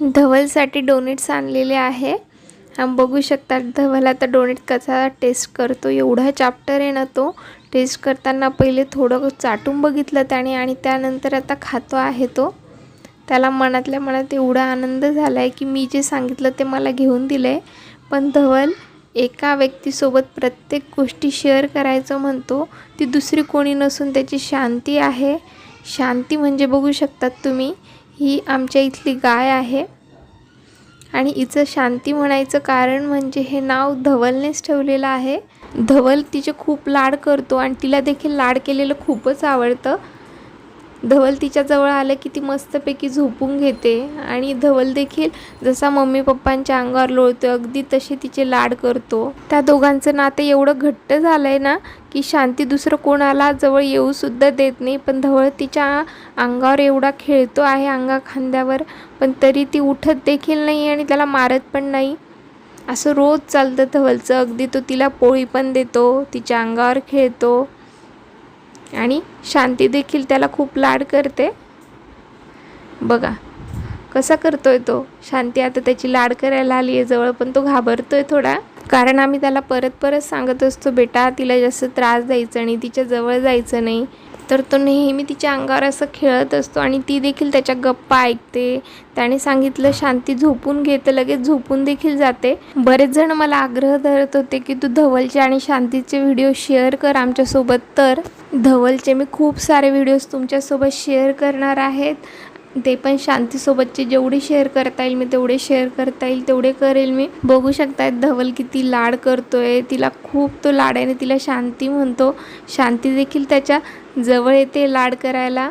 धवलसाठी donates आणलेले आहे. हा बघू शकता धवल आता डोनेट कसा टेस्ट करतो. एवढा चॅप्टर आहे ना तो. टेस्ट करताना पहिले थोडं चाटून बघितलं त्याने आणि त्यानंतर आता खातो आहे तो. त्याला मनातल्या मनात एवढा आनंद झाला आहे की मी जे सांगितलं ते मला घेऊन दिलं आहे पण धवल एका व्यक्तीसोबत प्रत्येक गोष्टी शेअर करायचं म्हणतो. ती दुसरी कोणी नसून त्याची शांती आहे. शांती म्हणजे बघू शकतात तुम्ही. ही आमच्या इथली गाय आहे. आणि हिचं शांती म्हणायचं कारण म्हणजे हे नाव धवलनेच ठेवलेलं आहे. धवल तिचे खूप लाड करतो आणि तिला देखील लाड केलेलं खूपच आवडतं. धवल तिच्याजवळ आलं की ती मस्तपैकी झोपून घेते. आणि धवल देखील जसा मम्मी पप्पांच्या अंगावर लोळतो अगदी तसे तिचे लाड करतो. त्या दोघांचं नातं एवढं घट्ट झालं आहे ना की शांती दुसरं कोणाला जवळ येऊसुद्धा देत नाही. पण धवळ तिच्या अंगावर एवढा खेळतो आहे अंगा खांद्यावर पण तरी ती उठत देखील नाही आणि त्याला मारत पण नाही. असं रोज चालतं धवलचं. अगदी तो तिला पोळी पण देतो तिच्या अंगावर खेळतो. आणि शांती देखील त्याला खूप लाड करते. बघा कसा करतोय तो? शांती आता त्याची लाड करायला आली आहे जवळ पण तो घाबरतोय थोडा. कारण आम्ही त्याला परत परत सांगत असतो बेटा तिला जास्त त्रास द्यायचा नाही तिच्या जवळ जायचं नाही. तर तो नेहमी तिच्या अंगावर असं खेळत असतो आणि ती देखील त्याच्या गप्पा ऐकते. त्याने सांगितलं शांती झोपून घेतं लगेच झोपून देखील जाते. बरेच जण मला आग्रह धरत होते की तू धवलचे आणि शांतीचे व्हिडिओ शेअर कर आमच्यासोबत. तर धवलचे मी खूप सारे व्हिडिओज तुमच्यासोबत शेअर करणार आहेत. ते पण शांतीसोबतचे जेवढे शेअर करता येईल मी तेवढे शेअर करता येईल तेवढे करेल मी. बघू शकतायत धवल किती लाड करतोय. तिला खूप तो लाडाने तिला शांती म्हणतो. शांती देखील त्याच्याजवळ येते लाड करायला.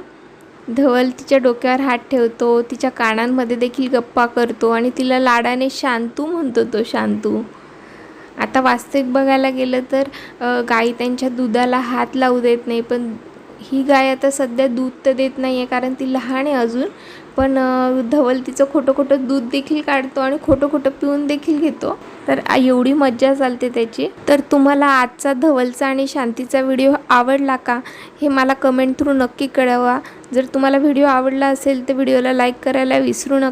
धवल तिच्या डोक्यावर हात ठेवतो तिच्या कानांमध्ये देखील गप्पा करतो आणि तिला लाडाने शांतू म्हणतो तो शांतू. आता वास्तविक बघायला गेलं तर गाई त्यांच्या दुधाला हात लावू देत नाही पण ही गाय आता सध्या दूध तर देत नाही आहे कारण ती लहान आहे अजून. पण धवल तिचं खोटं खोटं दूध देखील काढतो आणि खोटं खोटं पिऊन देखील घेतो. तर एवढी मज्जा चालते त्याची. तर तुम्हाला आजचा धवलचा आणि शांतीचा व्हिडिओ आवडला का? हे मला कमेंट थ्रू नक्की कळवा. जर तुम्हाला व्हिडिओ आवडला असेल तर व्हिडिओला लाईक करायला विसरू नका.